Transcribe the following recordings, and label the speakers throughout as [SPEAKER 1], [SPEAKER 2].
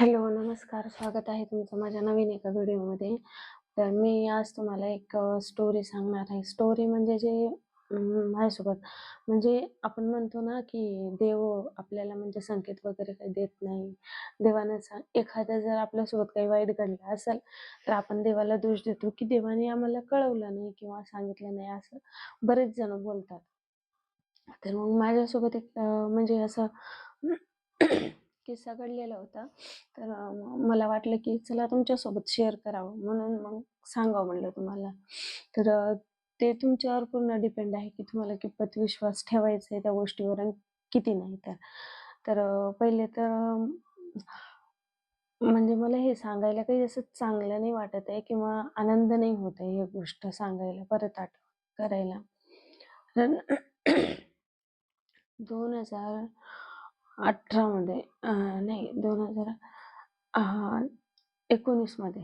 [SPEAKER 1] Hello, नमस्कार. स्वागत आहे तुमचं माझ्या नवीन एका व्हिडिओमध्ये. तर मी आज तुम्हाला एक स्टोरी सांगणार आहे. स्टोरी म्हणजे जे माझ्यासोबत म्हणजे आपण म्हणतो ना, की देव आपल्याला म्हणजे संकेत वगैरे काही देत नाही. देवानं सांग एखादं जर आपल्यासोबत काही वाईट घडलं असेल, तर आपण देवाला दोष देतो, की देवाने आम्हाला कळवलं नाही किंवा सांगितलं नाही, असं बरेच जण बोलतात. तर मग माझ्यासोबत एक म्हणजे असं किस्सा घडलेला होता. तर मला वाटलं की चला तुमच्यासोबत शेअर करावं म्हणून मग सांगावं म्हणलं तुम्हाला. तर ते तुमच्यावर पूर्ण डिपेंड आहे की तुम्हाला कितपत विश्वास ठेवायचा आहे त्या गोष्टीवर आणि किती नाही तर. तर पहिले तर म्हणजे मला हे सांगायला काही असं चांगलं नाही वाटत आहे किंवा आनंद नाही होत आहे हे गोष्ट सांगायला, परत आठवण करायला. दोन हजार अठरामध्ये नाही दोन हजार एकोणीसमध्ये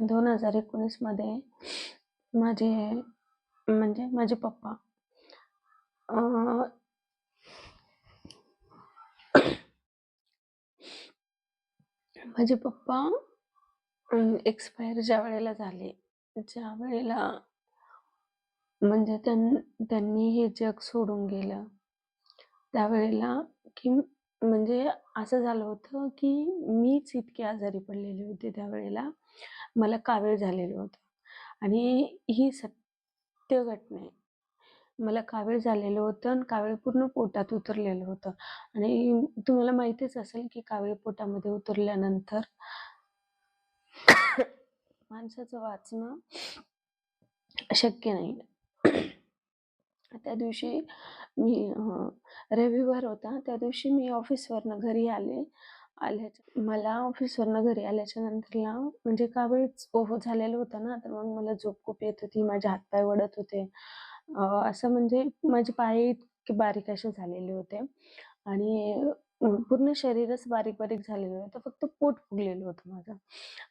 [SPEAKER 1] दोन हजार एकोणीसमध्ये माझे म्हणजे माझे पप्पा माझे पप्पा एक्सपायर एक्सपायर ज्यावेळेला झाले, ज्या वेळेला म्हणजे त्यां त्यांनी हे जग सोडून गेलं. त्यावेळेला की म्हणजे असं झालं होतं, की मीच इतकी आजारी पडलेली होते त्यावेळेला. मला कावीळ झालेलं होतं आणि ही सत्य घटना आहे. मला कावीळ झालेलं होतं आणि कावीळ पूर्ण पोटात उतरलेलं होतं आणि तुम्हाला माहितीच असेल, की कावीळ पोटामध्ये उतरल्यानंतर माणसाचं वाचणं शक्य नाही. त्या दिवशी मी रविवार होता. त्या दिवशी मी ऑफिसवरनं घरी आले. आल्याच्या मला ऑफिसवरनं घरी आल्याच्या नंतरला म्हणजे का वेळेस ओहो झालेलं होतं ना, तर मग मला झोप खूप येत होती. माझे हातपाय वडत होते. असं म्हणजे माझे पाय इतके बारीक असे झालेले होते आणि पूर्ण शरीरच बारीक-बारीक झालेलं होतं. फक्त पोट फुगलेलं होतं माझं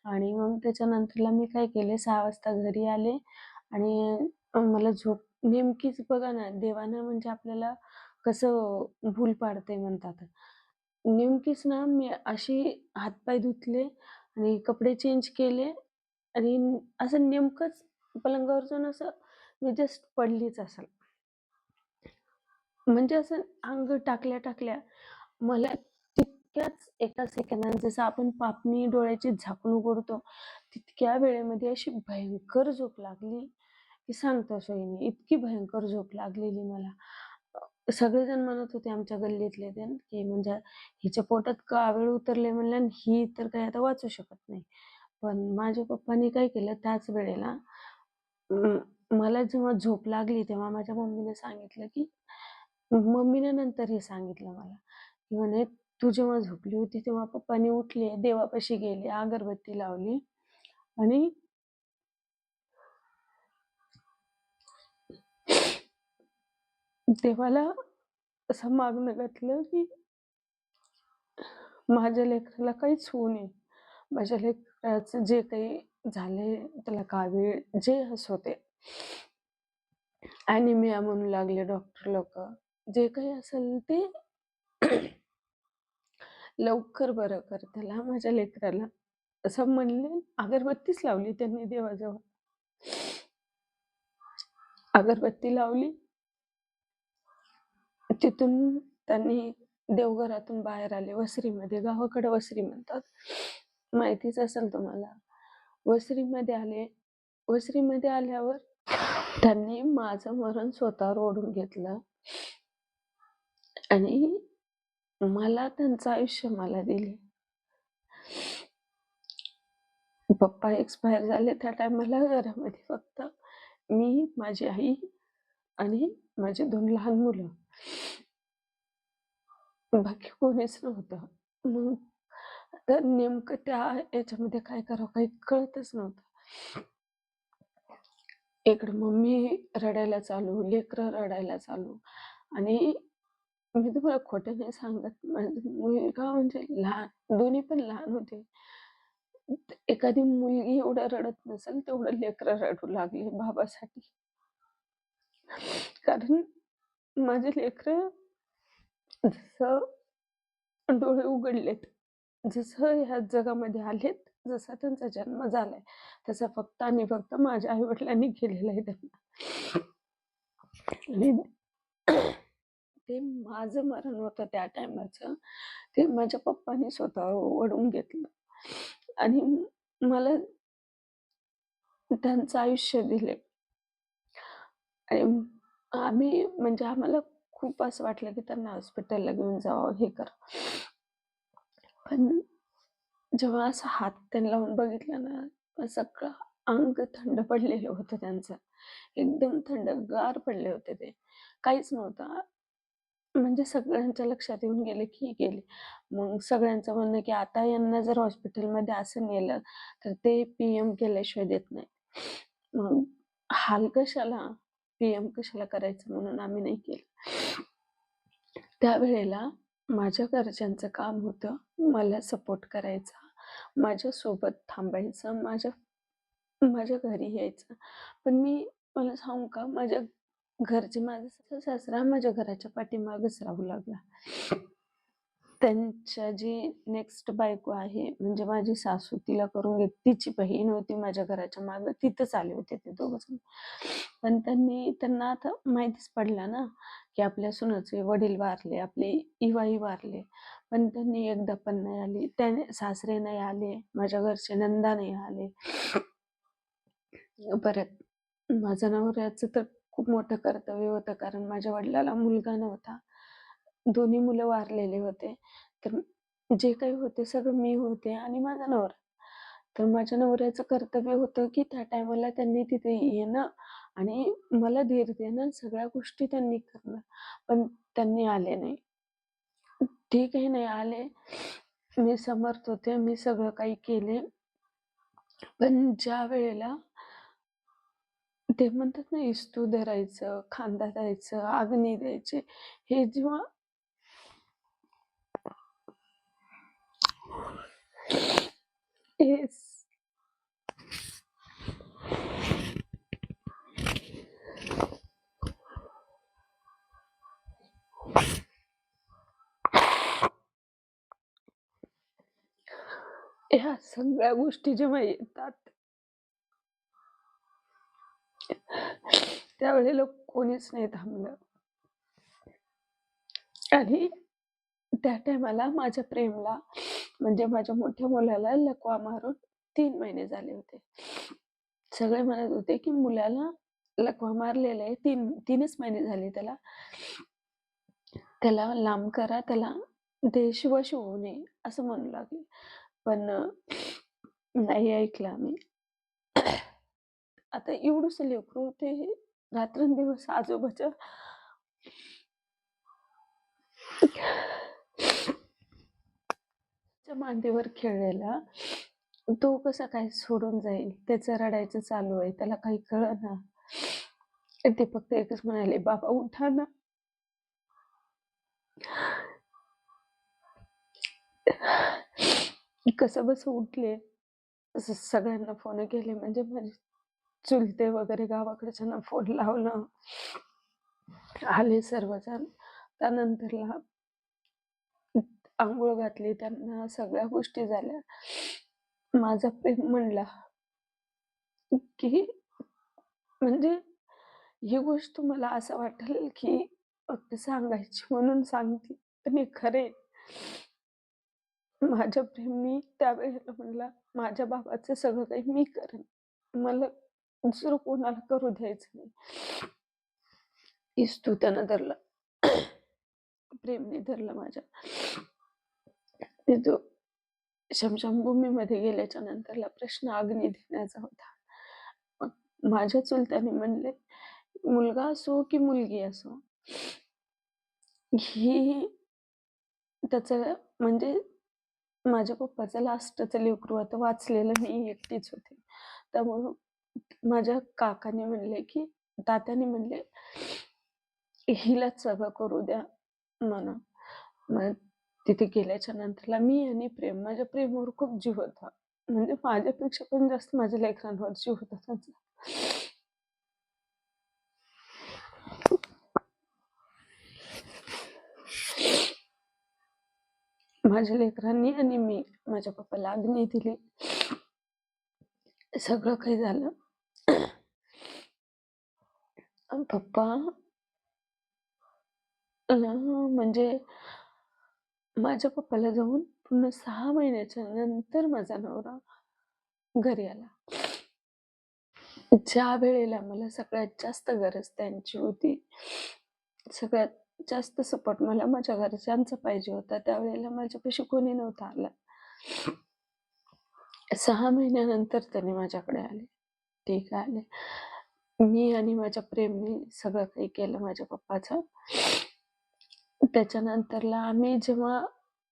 [SPEAKER 1] आणि मग त्याच्यानंतरला मी काय केले सहा वाजता घरी आले आणि मला झोप नेमकीच बघा ना, देवानं म्हणजे आपल्याला कसं भूल पाडते म्हणतात. नेमकीच ना, मी अशी हातपाय धुतले आणि कपडे चेंज केले आणि असं नेमकंच पलंगावर जाऊन असं मी जस्ट पडलीच असेल. म्हणजे असं अंग टाकल्या-टाकल्या मला तितक्याच एका सेकंदात जसं आपण पापणी डोळ्याची झाकण उघडतो, तितक्या वेळेमध्ये अशी भयंकर झोप लागली, की सांगता सोयीने इतकी भयंकर झोप लागलेली मला. सगळेजण म्हणत होते आमच्या गल्लीतले तेन, की म्हणजे हिच्या पोटात कावीळ उतरले म्हणल्यान ही तर काही आता वाचू शकत नाही. पण माझ्या पप्पाने काय केलं त्याच वेळेला मला जेव्हा झोप लागली तेव्हा माझ्या मम्मीने सांगितलं, की मम्मीने नंतर हे सांगितलं मला, की म्हणे "तू जेव्हा झोपली होती तेव्हा पप्पानी उठले, देवापाशी गेले, अगरबत्ती लावली आणि देवाला असं मागणं घातलं, की माझ्या लेकराला काहीच होऊ नये. माझ्या लेकराचं जे काही झाले त्याला कावीळ जे असो होते ॲनिमिया म्हणू लागले डॉक्टर लोक जे काही असेल ते लवकर बरं कर त्याला, माझ्या लेकराला. असं म्हणले. अगरबत्तीच लावली त्यांनी देवाजवळ. अगरबत्ती लावली. तिथून त्यांनी देवघरातून बाहेर आले वसरीमध्ये. गावाकडे वसरी म्हणतात. माहितीच असेल तुम्हाला. वसरीमध्ये आले. वसरीमध्ये आल्यावर त्यांनी माझं मरण स्वतःवर ओढून घेतलं आणि मला त्यांचं आयुष्य मला दिले. पप्पा एक्सपायर झाले त्या टायमाला घरामध्ये फक्त मी, माझी आई आणि माझे दोन लहान मुलं. बाकी कोणीच नव्हतं. मग आता नेमकं त्या याच्यामध्ये काय करावं काही कळतच नव्हतं. इकडे मम्मी रडायला चालू, लेकरं रडायला चालू आणि मी तुम्हाला खोटं नाही सांगत. माझा मुलगा म्हणजे लहान, दोन्ही पण लहान होते. एखादी मुलगी एवढं रडत नसेल, तेवढं लेकरं रडू लागले बाबासाठी. कारण माझे लेकरं जसं डोळे उघडलेत जसं ह्या जगामध्ये आलेत, जसा त्यांचा जन्म झालाय, तसा फक्त आणि फक्त माझ्या आई-वडिलांनी केलेला आहे त्यांना. आणि ते माझं मरण होतं त्या टाईमाचं, ते माझ्या पप्पाने स्वतः ओढून घेतलं आणि मला त्यांचं आयुष्य दिले. आणि आम्ही म्हणजे आम्हाला खूप असं वाटलं की त्यांना हॉस्पिटलला घेऊन जावं, हे कर पण जेव्हा असा हात त्यांना लावून बघितला ना, सगळं अंग थंड पडलेलं होतं त्यांचं. एकदम थंडगार पडले होते ते. काहीच नव्हतं. म्हणजे सगळ्यांच्या लक्षात येऊन गेले की गेले. मग सगळ्यांचं म्हणणं की आता यांना जर हॉस्पिटलमध्ये असं नेलं, तर ते पी-एम केल्याशिवाय देत नाही. मग हाल कशाला, पी-एम कशाला करायचं म्हणून आम्ही नाही केलं. त्यावेळेला माझ्या घरच्यांचं काम होतं मला सपोर्ट करायचा, माझ्यासोबत थांबायचं, माझ्या माझ्या घरी यायचं. पण मी मला सांगू का, माझ्या घरचे माझा सासरा माझ्या घराच्या पाठीमागच राहू लागला. त्यांच्या जी नेक्स्ट बायको आहे, म्हणजे माझी सासू तिला करून घेत तिची बहीण होती माझ्या घराच्या मागं, तिथंच आले होते ते दोघंजण. पण त्यांनी त्यांना आता माहितीच पडला ना, की आपल्या सुनाचे वडील वारले, आपले इवाई वारले. पण त्यांनी एकदा पण नाही आले. त्याने सासरे नाही आले, माझ्या घरचे नंदा नाही आले. परत माझ्या नवऱ्याचं तर खूप मोठं कर्तव्य होतं, कारण माझ्या वडिलाला मुलगा नव्हता. दोन्ही मुलं वारलेले होते. तर जे काही होते सगळं मी होते आणि माझा नवरा. तर माझ्या नवऱ्याचं कर्तव्य होतं, की त्या टायमाला त्यांनी तिथे येणं आणि मला धीर देणं, सगळ्या गोष्टी त्यांनी करणं. पण त्यांनी आले नाही. ठीक आहे, नाही आले. मी समर्थ होते. मी सगळं काही केले. पण ज्या वेळेला ते म्हणतात ना, इस्तू धरायचं, खांदा द्यायचं, अग्नी द्यायचे, हे जेव्हा हे ह्या सगळ्या गोष्टी जेव्हा येतात त्यावेळेला कोणीच नाही थांबलं. आणि त्या टायमाला माझ्या प्रेमला म्हणजे माझ्या मोठ्या मुलाला लकवा मारून तीन महिने झाले होते. सगळे म्हणत होते, की मुलाला लकवा मारलेला आहे. 3 3च महिने झाले त्याला. त्याला लांब करा, त्याला देशवश होऊ नये, असं म्हणू लागले. पण नाही ऐकलं आम्ही. आता एवढंसं लेकरू ते रात्रंदिवस आजोबाच्या त्याच्या मांडीवर खेळलेला, तो कसा काय सोडून जाईल? त्याचं रडायचं चालू आहे. त्याला काही कळेना. ते फक्त एकच म्हणाले, "बाबा उठा ना." कसंबसं उठले. सगळ्यांना फोन केले म्हणजे माझे चुलते वगैरे गावाकडच्यांना फोन लावलं. आले सर्वजण. त्यानंतरला आंघोळ घातली त्यांना, सगळ्या गोष्टी झाल्या. माझा प्रेम म्हणला, की म्हणजे ही गोष्ट मला असं वाटेल, की फक्त सांगायची म्हणून सांगते. पण हे खरं माझ्या प्रेमी त्यावेळेला म्हणला, "माझ्या बाबाचं सगळं काही मी करेन. मला दुसरं कोणाला करू द्यायचं नाही." इस्तू त्यानं धरलं प्रेमने धरलं माझ्या. ते तो गेल्याच्या नंतरला प्रश्न अग्नी देण्याचा होता. मग माझ्या चुलत्याने म्हणले, "मुलगा असो की मुलगी असो, ही त्याचं म्हणजे माझ्या पप्पाचं लास्टचं लेकरू आता वाचलेलं मी एकटीच होते. त्यामुळं माझ्या काकाने म्हणले, की तात्याने म्हणले, "हिलाच सगळं करू द्या" म्हणून. तिथे गेल्याच्या नंतरला मी आणि प्रेम, माझ्या प्रेमावर खूप जीव होता. म्हणजे माझ्यापेक्षा पण जास्त माझ्या लेकरांवर जीव होता त्यांचा. माझ्या लेकरांनी आणि मी माझ्या पप्पाला अग्नी दिली सगळं काही झालं पप्पा म्हणजे माझ्या पप्पाला जाऊन पूर्ण सहा महिन्याच्या नंतर माझा नवरा घरी आला. ज्या वेळेला मला सगळ्यात जास्त गरज त्यांची होती सगळ्यात जास्त सपोर्ट मला माझ्या घरच्यांचा पाहिजे होता त्यावेळेला माझ्यापाशी कोणी नव्हता आला. सहा महिन्यानंतर त्यांनी माझ्याकडे आले. ठीक आले मी आणि माझ्या प्रेमने सगळं काही केलं माझ्या पप्पाचं. त्याच्यानंतरला आम्ही जेव्हा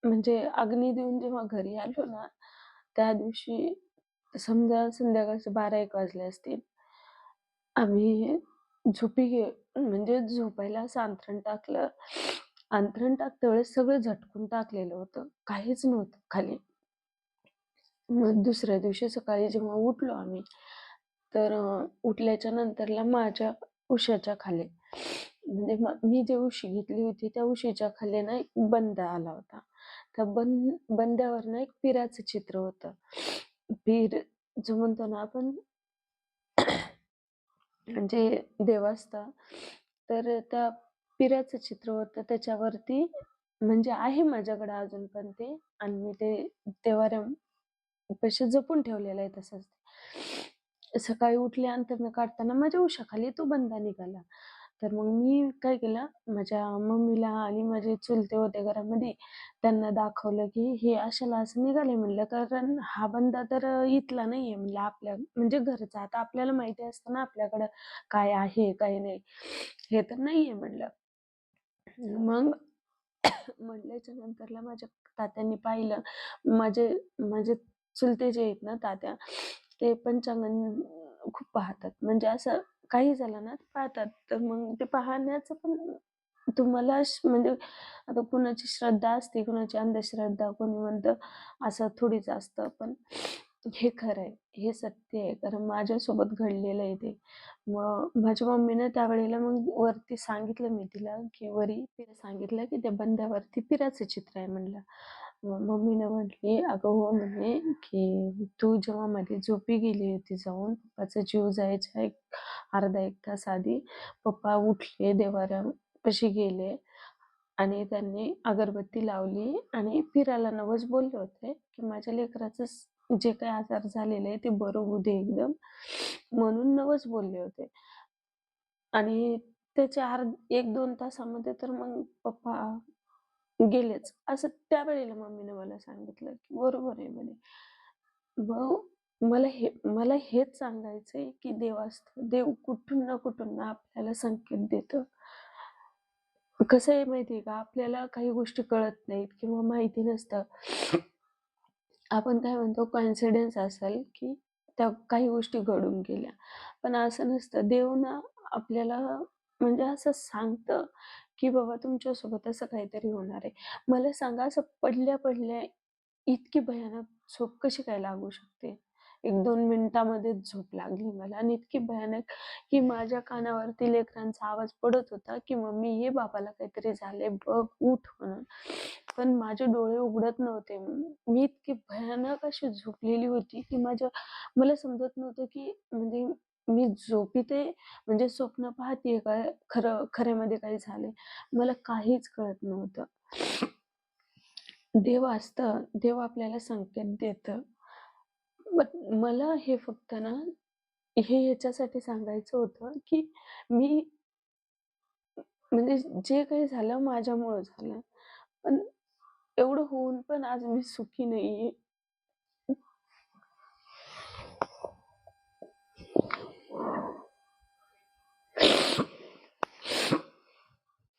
[SPEAKER 1] म्हणजे अग्नी देऊन जेव्हा घरी आलो ना त्या दिवशी समजा संध्याकाळचे बारा एक वाजले असतील आम्ही झोपी गे म्हणजे झोपायला असं अंथरण टाकलं. अंथरण टाकते वेळेस सगळं झटकून टाकलेलं होतं. काहीच नव्हतं खाली. मग दुसऱ्या दिवशी सकाळी जेव्हा उठलो आम्ही तर उठल्याच्या नंतरला माझ्या उशाच्या खाली. म्हणजे मी जे उशी घेतली होती त्या उशीच्या खाली ना एक बंद आला होता. त्या बंद बंद्यावर ना एक पिराचं चित्र होतं. पीर जो म्हणतो ना आपण म्हणजे देव असता तर त्या पिराचं चित्र होतं. त्याच्यावरती म्हणजे आहे माझ्याकडे अजून पण ते. आणि मी ते देवाऱ्या पैसे जपून ठेवलेलं आहे तसंच. ते. सकाळी उठल्यानंतर काढताना माझ्या उशाखाली तो बंदा निघाला. तर मग मी काय केलं माझ्या मम्मीला आणि माझे चुलते होते घरामध्ये त्यांना दाखवलं की हे अशाला असं निघाले म्हणलं कारण हा बंदा तर इथला नाही आहे म्हणलं आपल्या म्हणजे घरचा. आता आपल्याला माहिती असतं ना आपल्याकडं काय आहे काय नाही. हे तर नाही आहे म्हणलं. मग म्हणल्याच्या नंतरला माझ्या तात्यांनी पाहिलं. माझे माझे चुलते जे आहेत ना तात्या ते पंचांग खूप पाहतात. म्हणजे असं काही झालं ना पाहतात. तर मग ते पाहण्याचं पण तुम्हाला श- म्हणजे आता कुणाची श्रद्धा असते कुणाची अंधश्रद्धा कोणी म्हणतं असं थोडीच असतं. पण हे खरं आहे हे सत्य आहे. कारण माझ्यासोबत घडलेलं आहे ते. मग माझ्या मम्मीनं त्यावेळेला मग वरती सांगितलं मी तिला की वरी तिला सांगितलं की त्या बंद्यावरती पिराचं चित्र आहे म्हणलं. मग मम्मीनं म्हटली अगं हो म्हणे की तू जेव्हा मध्ये झोपी गेली होती जाऊन पप्पाचा जीव जायचा एक अर्धा एक तास आधी पप्पा उठले देवाऱ्यापाशी गेले आणि त्यांनी अगरबत्ती लावली आणि फिरायला नवच बोलले होते की माझ्या लेकराचं जे काही आजार झालेले आहे ते बरं होऊ दे एकदम. म्हणून नवस बोलले होते. आणि त्याच्या आर एक दोन तासामध्ये तर मग पप्पा गेलेच. असं त्यावेळेला मम्मीने मला सांगितलं की बरोबर आहे म्हणे. भाऊ मला हे मला हेच सांगायचंय की देव असतो देव कुठून ना कुठून ना आपल्याला संकेत देत. कसं आहे माहितीये का? आपल्याला काही गोष्टी कळत नाहीत किंवा माहिती नसतं. आपण काय म्हणतो कॉन्फिडन्स असेल की त्या काही गोष्टी घडून गेल्या. पण असं नसतं. देव ना आपल्याला म्हणजे असं सांगतं की बाबा तुमच्यासोबत असं काहीतरी होणार आहे. मला सांगा असं पडल्या पडल्या इतकी भयानक झोप कशी काय लागू शकते? एक दोन मिनिटामध्ये झोप लागली मला. आणि इतकी भयानक की माझ्या कानावरती लेकरांचा आवाज पडत होता की मम्मी ये बाबाला काहीतरी झाले बघ उठ म्हणून. पण माझे डोळे उघडत नव्हते. मी इतकी भयानक अशी झोपलेली होती की माझ्या मला समजत नव्हतं की म्हणजे मी झोपीते म्हणजे स्वप्न पाहते काय खरं खऱ्यामध्ये काही झाले मला काहीच कळत नव्हतं. देव असतं देव आपल्याला संकेत देतं. बट मला हे फक्त ना हे ह्याच्यासाठी सांगायचं होतं की मी म्हणजे जे काही झालं माझ्यामुळं झालं. पण एवढं होऊन पण आज मी सुखी नाहीये.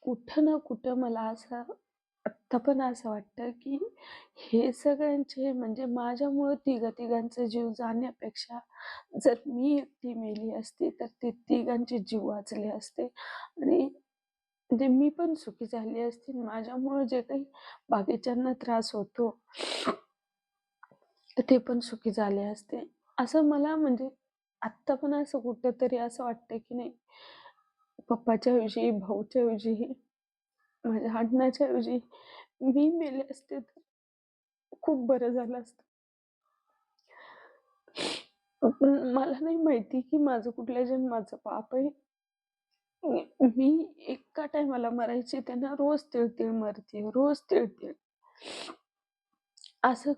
[SPEAKER 1] कुठं ना कुठं मला असं आत्ता पण असं वाटतं की हे सगळ्यांचे म्हणजे माझ्यामुळं तिघा तिघांचा जीव जाण्यापेक्षा जर मी एकटी मेली असती तर ते तिघांचे जीव वाचले असते. आणि म्हणजे मी पण सुखी झाली असती माझ्यामुळं जे काही बाकीच्यांना त्रास होतो ते पण सुखी झाले असते. असं मला म्हणजे आत्ता पण असं कुठंतरी असं वाटतं की नाही पप्पाच्या ऐवजी भाऊच्या ऐवजी माझ्या हटण्याच्या ऐवजी मी मेले असते तर खूप बरं झालं असतं. पण मला नाही माहिती की माझं कुठल्या जन्माचं पाप आहे. मी एका टायमाला मरायची त्यांना रोज तिळ-तिळ रोज तिळ-तिळ. असं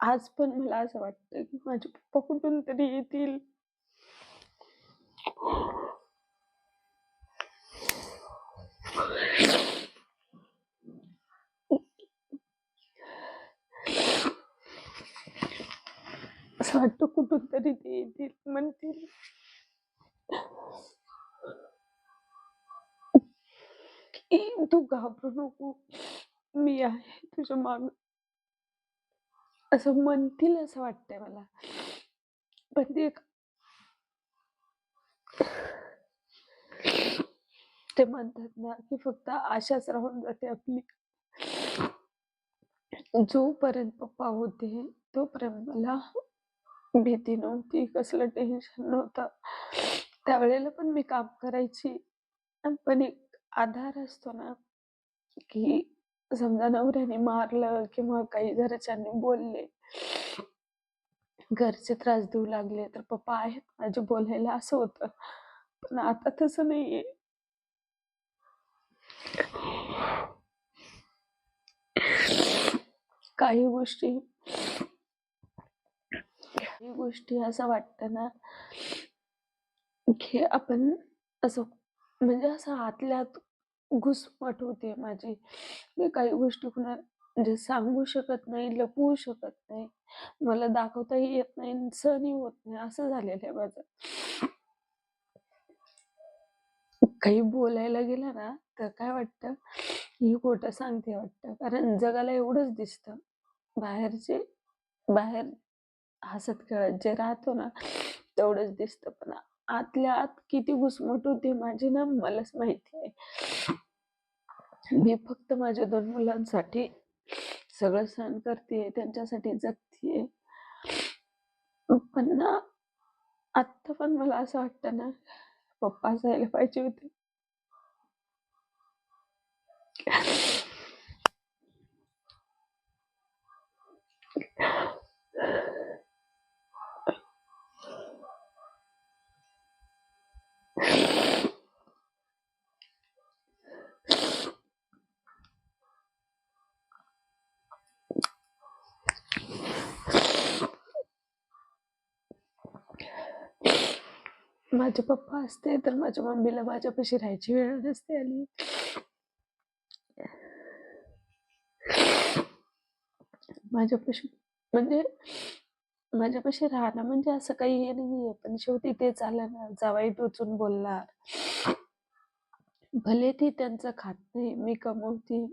[SPEAKER 1] आज पण मला असं वाटतं की माझे पप्पा कुठून तरी येतील. असं वाटतं कुठून तरी ते येतील, म्हणतील "तू घाबरू नको. मी आहे तुझ्या माग असं म्हणतील असं वाटतंय मला. पण ते ते म्हणतात ना, की फक्त आशाच राहून जाते आपली. जोपर्यंत पप्पा होते, तोपर्यंत मला भीती नव्हती, कसलं टेन्शन नव्हतं. त्यावेळेला पण मी काम करायची. पण एक आधार असतो ना, की समजा नवऱ्याने मारलं किंवा काही घरच्यांनी बोलले, घरचे त्रास देऊ लागले, तर पप्पा आहेत माझे बोलायला असं होतं. पण आता तसं नाहीये. काही गोष्टी काही गोष्टी असं वाटतं ना, की आपण असं म्हणजे असं आतल्यात घुसमट होते माझी. मी काही गोष्टी कुणा म्हणजे सांगू शकत नाही, लपवू शकत नाही. मला दाखवताही येत नाही आणि सहनही होत नाही, असं झालेलं आहे माझं. काही बोलायला गेलं ना, तर काय वाटतं, ही खोटं सांगते वाटतं. कारण जगाला एवढंच दिसतं. बाहेरचे बाहेर हसत-खेळत जे राहतो ना, तेवढंच दिसतं. पण आतल्या आत किती घुसमट होती माझी ना, मलाच माहिती आहे. मी फक्त माझ्या दोन मुलांसाठी सगळं सहन करतेय, त्यांच्यासाठी जगतेय. पण ना, आत्ता पण मला असं वाटतं ना, पप्पा जायला पाहिजे होते. माझे पप्पा असते, तर माझ्या मम्मीला माझ्यापाशी राहायची वेळ नसते आली. माझ्यापाशी म्हणजे माझ्यापाशी राहणं म्हणजे असं काही हे नाहीये, पण शेवटी तेच आलं ना, जावाई टोचून बोलणार. भले ती त्यांचं खात नाही, मी कमवते.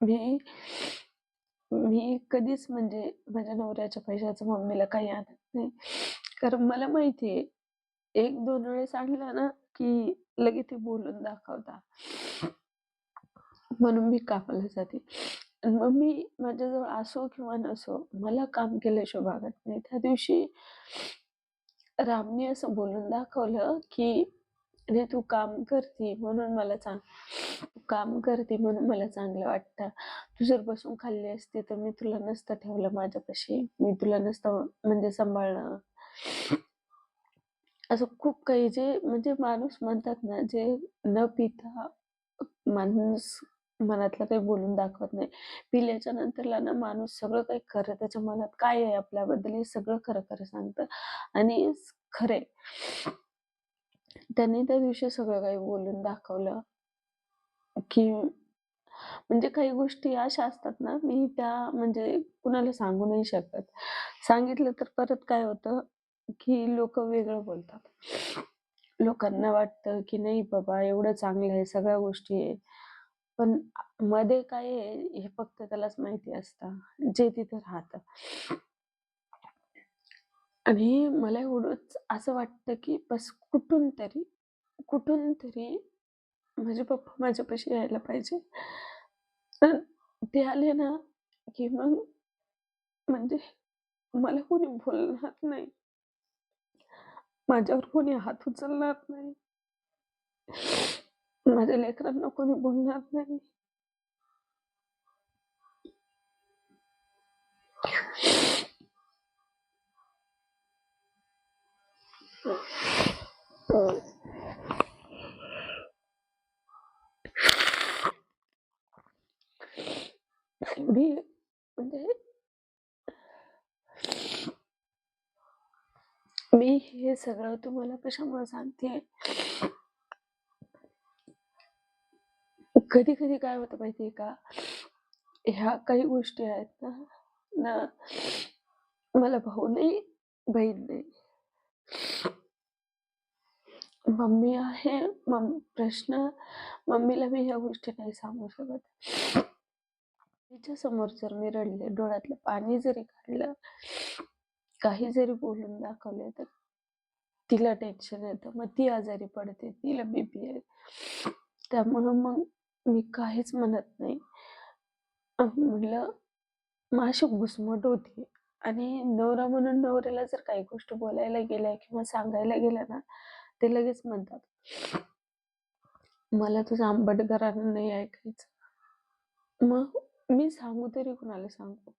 [SPEAKER 1] मी मी कधीच म्हणजे माझ्या नवऱ्याच्या पैशाचं मम्मीला काही आणत नाही. कारण मला माहिती आहे, 1-2 वेळेस आणलं ना, की लगेच ते बोलून दाखवता म्हणून मी कामाला जाते. मग मी माझ्याजवळ असो किंवा नसो, मला काम केल्याशिवाय भागत नाही. त्या दिवशी रामने असं बोलून दाखवलं, की "अरे, तू काम करती म्हणून मला चांग तू काम करते म्हणून मला चांगलं वाटतं. तू जर बसून खाल्ली असती, तर मी तुला नसतं ठेवलं माझ्यापाशी. मी तुला नसतं म्हणजे सांभाळणं असं खूप काही जे म्हणजे माणूस म्हणतात ना, जे न पिता माणूस मनातलं काही बोलून दाखवत नाही. पिल्याच्या नंतरला ना माणूस सगळं काही खरं त्याच्या मनात काय आहे आपल्याबद्दल हे सगळं खरं-खरं सांगतं आणि खरं आहे. त्यांनी त्या दिवशी सगळं काही बोलून दाखवलं, की म्हणजे काही गोष्टी अशा असतात ना, मी त्या म्हणजे कुणाला सांगू नाही शकत. सांगितलं तर परत काय होतं, की लोक वेगळं बोलतात. लोकांना वाटतं, की नाही बाबा एवढं चांगलं आहे, सगळ्या गोष्टी आहे. पण मध्ये काय आहे हे फक्त त्यालाच माहिती असतं, जे तिथे राहतं. आणि मला एवढंच असं वाटतं, की बस कुठून तरी, कुठून तरी माझे पप्पा माझ्यापाशी यायला पाहिजे. ते आले ना, की मग म्हणजे मला कोणी बोलणार नाही. माझ्यावर कोणी हात उचलणार नाही. माझ्या लेकरांना कोणी बोलणार नाही. एवढी म्हणजे मी हे सगळं तुम्हाला कशामुळे सांगते? कधी कधी काय होतं माहितीये का? ह्या काही गोष्टी आहेत ना ना मला भाऊ नाही बहीण नाही. मम्मी आहे मम प्रश्न मम्मीला मी ह्या गोष्टी नाही सांगू शकत. तिच्या समोर जर मी रडले डोळ्यातलं पाणी जरी काढलं काही जरी बोलून दाखवले तर तिला टेन्शन येतं. मग ती आजारी पडते तिला बीपी आहे. त्यामुळं मग मी काहीच म्हणत नाही. म्हटलं माशी माझी घुसमट होती. आणि नवरा म्हणून नवऱ्याला जर काही गोष्ट बोलायला गेल्या किंवा सांगायला गेल्या ना ते लगेच म्हणतात. मला तुझं आंबट नाही ऐकायचं. मग मी सांगू तरी कुणाला सांगू?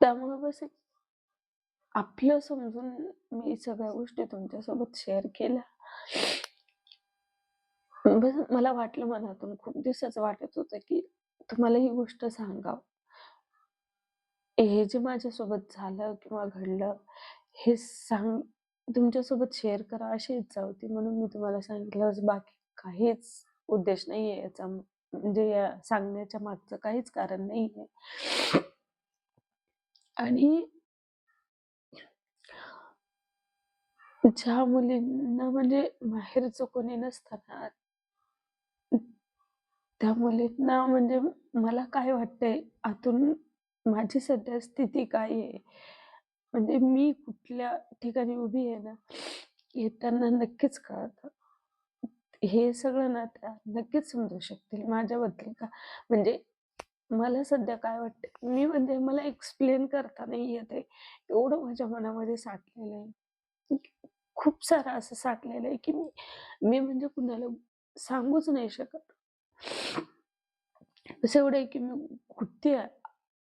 [SPEAKER 1] त्यामुळे बस एक आपलं समजून मी सगळ्या गोष्टी तुमच्यासोबत शेअर केल्या. बस मला वाटलं मनातून खूप दिवसाचं वाटत होतं की तुम्हाला ही गोष्ट सांगाव. हे जे माझ्यासोबत झालं किंवा घडलं हे सांग तुमच्यासोबत शेअर करा अशी इच्छा होती म्हणून मी तुम्हाला सांगितलं. बाकी काहीच उद्देश नाहीये याचा म्हणजे या सांगण्याच्या मागचं काहीच कारण नाहीये. आणि ज्या मुलींना म्हणजे माहेरचं कोणी नसताना त्या मुलींना म्हणजे मला काय वाटतंय आतून माझी सध्या स्थिती काय आहे? म्हणजे मी कुठल्या ठिकाणी उभी आहे ना हे त्यांना नक्कीच कळतं. हे सगळं ना त्या नक्कीच समजू शकतील माझ्याबद्दल का? म्हणजे मला सध्या काय वाटतं मी म्हणजे मला एक्सप्लेन करता नाही येत आहे. एवढं माझ्या मनामध्ये साठलेलं आहे. खूप सारं असं साठलेलं आहे की मी मी म्हणजे कुणाला सांगूच नाही शकत. असं एवढं आहे की मी कुठे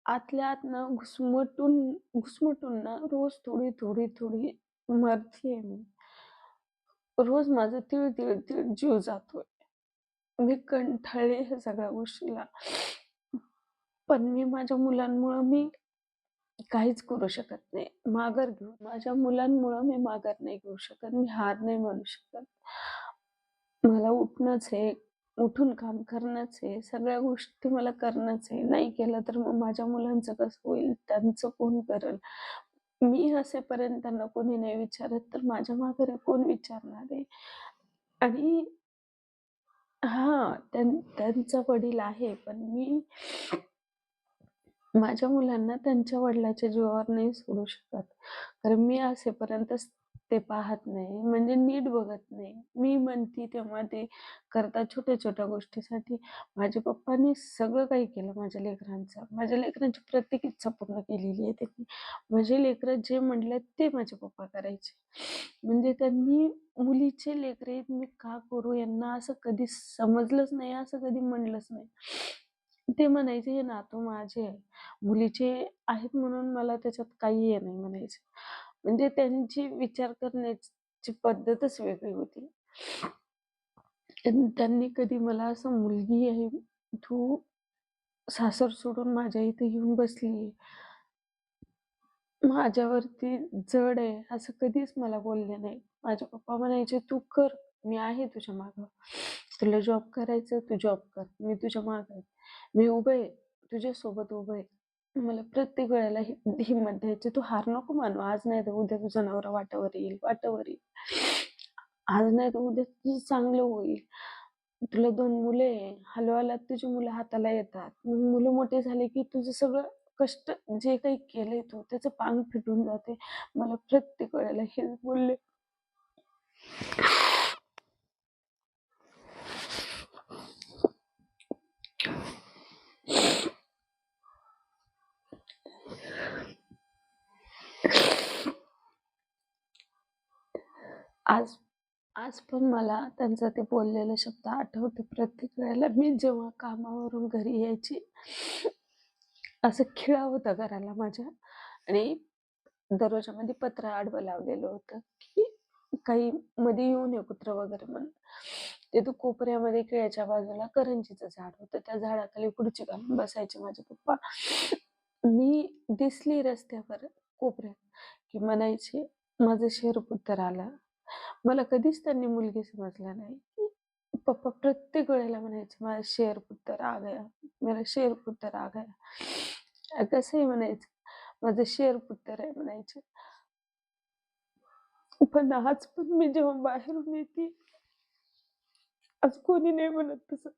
[SPEAKER 1] आतल्या आत ना घुसमटून घुसमटून ना रोज थोडी थोडी थोडी मरतीये मी. रोज माझा तीळ तीळ तीळ जीव जातोय. मी कंठाळे ह्या सगळ्या गोष्टीला. पण मी माझ्या मुलांमुळं मी काहीच करू शकत नाही. माघार घेऊ माझ्या मुलांमुळं मी माघार नाही घेऊ शकत. मी हार नाही म्हणू शकत. मला उठणंच आहे उठून काम करणंच आहे सगळ्या गोष्टी मला करणंच आहे नाही केलं तर मग माझ्या मुलांचं कसं होईल? त्यांचं कोण करेल? मी असेपर्यंत त्यांना कोणी नाही विचारत तर माझ्या माघारी कोण विचारणार आहे? आणि हा त्यां- त्यांचा वडील आहे पण मी माझ्या मुलांना त्यांच्या वडिलाच्या जीवावर नाही सोडू शकत. कारण मी असेपर्यंतच ते पाहत नाही. म्हणजे नीट बघत नाही. मी म्हणती तेव्हा ते करता छोट्या छोट्या गोष्टीसाठी. माझ्या पप्पांनी सगळं काही केलं माझ्या लेकरांचं. माझ्या लेकरांची प्रत्येक इच्छा पूर्ण केलेली आहे त्यांनी. माझे लेकरं जे म्हणले ते माझे पप्पा करायचे. म्हणजे त्यांनी मुलीचे लेकरे मी का करू? यांना असं कधी समजलंच नाही असं कधी म्हणलंच नाही. ते म्हणायचे हे नातू माझे आहे. मुलीचे आहेत म्हणून मला त्याच्यात काही हे नाही म्हणायचे. म्हणजे त्यांची विचार करण्याची पद्धतच वेगळी होती. त्यांनी कधी मला असं मुलगी आहे तू सासर सोडून माझ्या इथे येऊन बसली माझ्यावरती जड आहे असं कधीच मला बोलले नाही. माझे पप्पा म्हणायचे तू कर मी आहे तुझ्या मागं. तुला जॉब करायचं तू जॉब कर. मी तुझ्या मागं आहे. मी उभं आहे तुझ्यासोबत उभे आहे. मला प्रत्येक वेळेला हि- हिंमत द्यायची. तू हार नको मानू. आज नाही तर उद्या तुझा नवरा वाटावर येईल वाटावर येईल. आज नाही तर उद्या तुझं चांगलं होईल. तुला दोन मुले आहे. हलवायला तुझी मुलं हाताला येतात. मग मुलं मोठे झाले की तुझं सगळं कष्ट जे काही केलंय तू त्याचं पांग फिटून जाते. मला प्रत्येक वेळेला हेच बोलले. आज आज पण मला त्यांचं ते बोललेले शब्द आठवते प्रत्येक वेळेला. मी जेव्हा कामावरून घरी यायची असं खिळा होता घराला माझ्या. आणि दरवाजामध्ये पत्र आडवं लावलेलं होतं की काही मध्ये येऊ नये कुत्र वगैरे म्हणून. तिथं कोपऱ्यामध्ये केळ्याच्या बाजूला करंजीचं झाड होतं. त्या झाडाखाली खुर्ची घालून बसायचे माझे पप्पा. मी दिसली रस्त्यावर कोपऱ्यात की म्हणायचे माझं शेरपुत्र आला. मला कधीच त्यांनी मुलगी समजला नाही. पप्पा प्रत्येक वेळेला म्हणायचे माझा शेरपुत्र आ गया मला शेरपुत्र राग आहे. कसंही म्हणायचं माझं शेरपुत्र आहे म्हणायचे. पण आज पण मी जेव्हा बाहेरून येते आज कोणी नाही म्हणत तसं.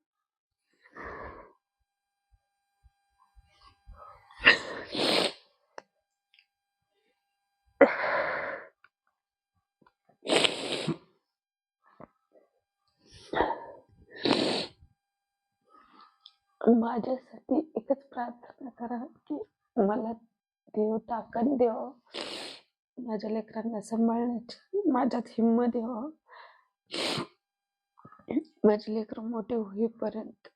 [SPEAKER 1] माझ्यासाठी एकच प्रार्थना करा की मला देव ताकद देव. माझ्या लेकरांना सांभाळण्याची माझ्यात हिंमत देव. माझे लेकर मोठे होईपर्यंत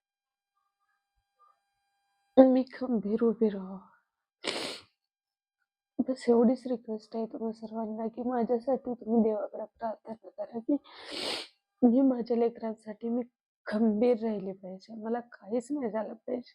[SPEAKER 1] मी खंबीर उभी राहावं बस एवढीच रिक्वेस्ट आहे तुम्हा सर्वांना की माझ्यासाठी तुम्ही देवाकडे प्रार्थना करा की मी माझ्या लेकरांसाठी मी खंबीर राहिली पाहिजे. मला काहीच नाही झालं पाहिजे.